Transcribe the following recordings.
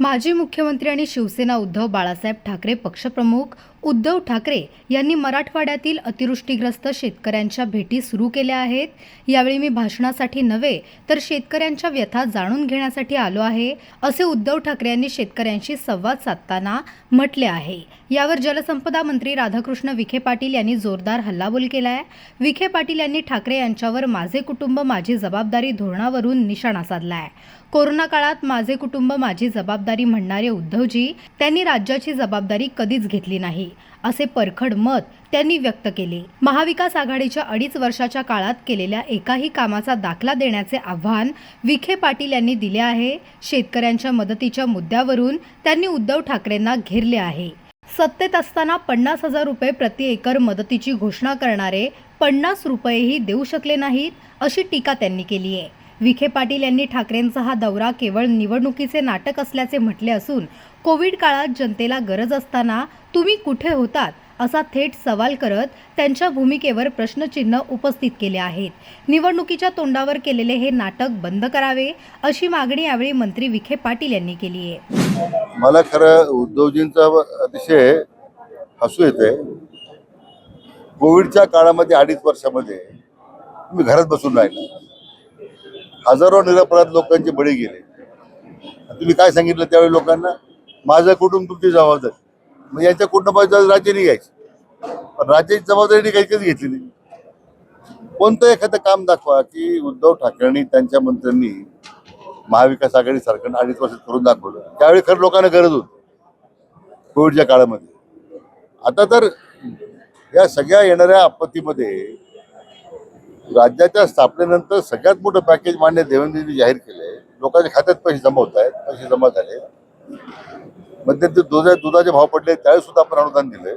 माजी मुख्यमंत्री आणि शिवसेना उद्धव बाळासाहेब ठाकरे पक्षप्रमुख उद्धव ठाकरे यांनी मराठवाड्यातील अतिवृष्टीग्रस्त शेतकऱ्यांच्या भेटी सुरू केल्या आहेत. यावेळी मी भाषणासाठी नव्हे तर शेतकऱ्यांच्या व्यथा जाणून घेण्यासाठी आलो आहे असे उद्धव ठाकरे यांनी शेतकऱ्यांशी संवाद साधताना म्हटले आहे. यावर जलसंपदा मंत्री राधाकृष्ण विखे पाटील यांनी जोरदार हल्लाबोल केला आहे विखे पाटील यांनी ठाकरे यांच्यावर माझे कुटुंब माझी जबाबदारी धोरणावरून निशाणा साधला आहे कोरोना काळात माझे कुटुंब माझी जबाबदारी म्हणणारे उद्धवजी त्यांनी राज्याची जबाबदारी कधीच घेतली नाही. असे परखड मत त्यांनी व्यक्त केले. महाविकास आघाडीच्या अडीच वर्षाच्या काळात केलेल्या एकाही कामाचा दाखला देण्याचे आव्हान विखे पाटील यांनी दिले आहे. शेतकऱ्यांच्या मदतीच्या मुद्द्यावरून त्यांनी उद्धव ठाकरेंना घेरले आहे. सत्तेत असताना पन्नास हजार रुपये प्रति एकर मदतीची घोषणा करणारे पन्नास रुपयेही देऊ शकले नाहीत अशी टीका त्यांनी केली आहे. विखे पाटील यांनी ठाकरेंचा हा दौरा केवळ निवडणुकीचे नाटक असल्याचे म्हटले असून कोविड काळात जनतेला गरज असताना तुम्ही कुठे होतात असा थेट सवाल करत त्यांच्या भूमिकेवर प्रश्नचिन्ह उपस्थित केले आहेत. निवडणुकीच्या तोंडावर केलेले हे नाटक बंद करावे अशी मागणी यावेळी मंत्री विखे पाटील यांनी केली आहे. मला खरं उद्धवजींचा अतिशय हसू येते कोविडच्या काळामध्ये अडीच वर्षामध्ये मी घरात बसून राहिलो. हजारो निरपराध लोकांचे बळी गेले. तुम्ही काय सांगितलं त्यावेळी लोकांना? माझं कुटुंब तुमची जबाबदारी. मग यांच्या कुटुंबाची जबाबदारी राज्याने घ्यायची पण राज्याची जबाबदारी काही घेतली नाही. कोणतं एखादं काम दाखवा की उद्धव ठाकरेंनी त्यांच्या मंत्र्यांनी महाविकास आघाडी सरकारनं अडीच वर्ष करून दाखवलं. त्यावेळी खरं लोकांना गरज होती. कोविडच्या काळामध्ये. आता तर या सगळ्या येणाऱ्या आपत्तीमध्ये राज्याच्या स्थापनेनंतर सगळ्यात मोठं पॅकेज मान्य देवेंद्रजी जाहीर केले लोकांच्या खात्यात पैसे जमा होत आहेत पैसे जमा झाले. मध्यंतरी दुधा दुधाचे भाव पडले त्यावेळी सुद्धा आपण अनुदान दिलंय.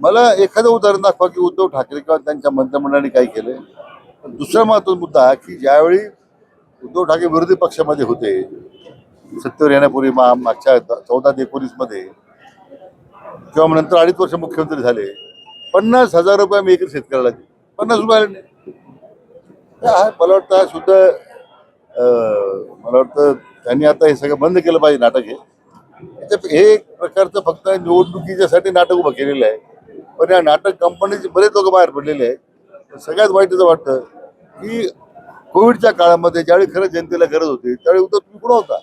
मला एखादं उदाहरण दाखवा की उद्धव ठाकरे किंवा त्यांच्या मंत्रिमंडळाने काय केलंय. दुसरा महत्त्वाचा मुद्दा की ज्यावेळी उद्धव ठाकरे विरोधी पक्षामध्ये होते सत्तेवर येण्यापूर्वी मा मागच्या चौदा ते एकोणीसमध्ये किंवा नंतर अडीच वर्ष मुख्यमंत्री झाले पन्नास हजार रुपये मी एकरी शेतकऱ्याला दिले. पन्नास रुपये आले नाही. मला वाटतं हा शुद्ध मला वाटतं त्यांनी आता हे सगळं बंद केलं पाहिजे नाटक हे. हे एक प्रकारचं फक्त निवडणुकीच्यासाठी नाटक उभं केलेलं आहे. पण या नाटक कंपनीचे बरेच लोक बाहेर पडलेले आहेत. सगळ्यात वाईट असं वाटतं की कोविडच्या काळामध्ये ज्यावेळी खरं जनतेला गरज होती त्यावेळी उतर तुम्ही कुठं होता?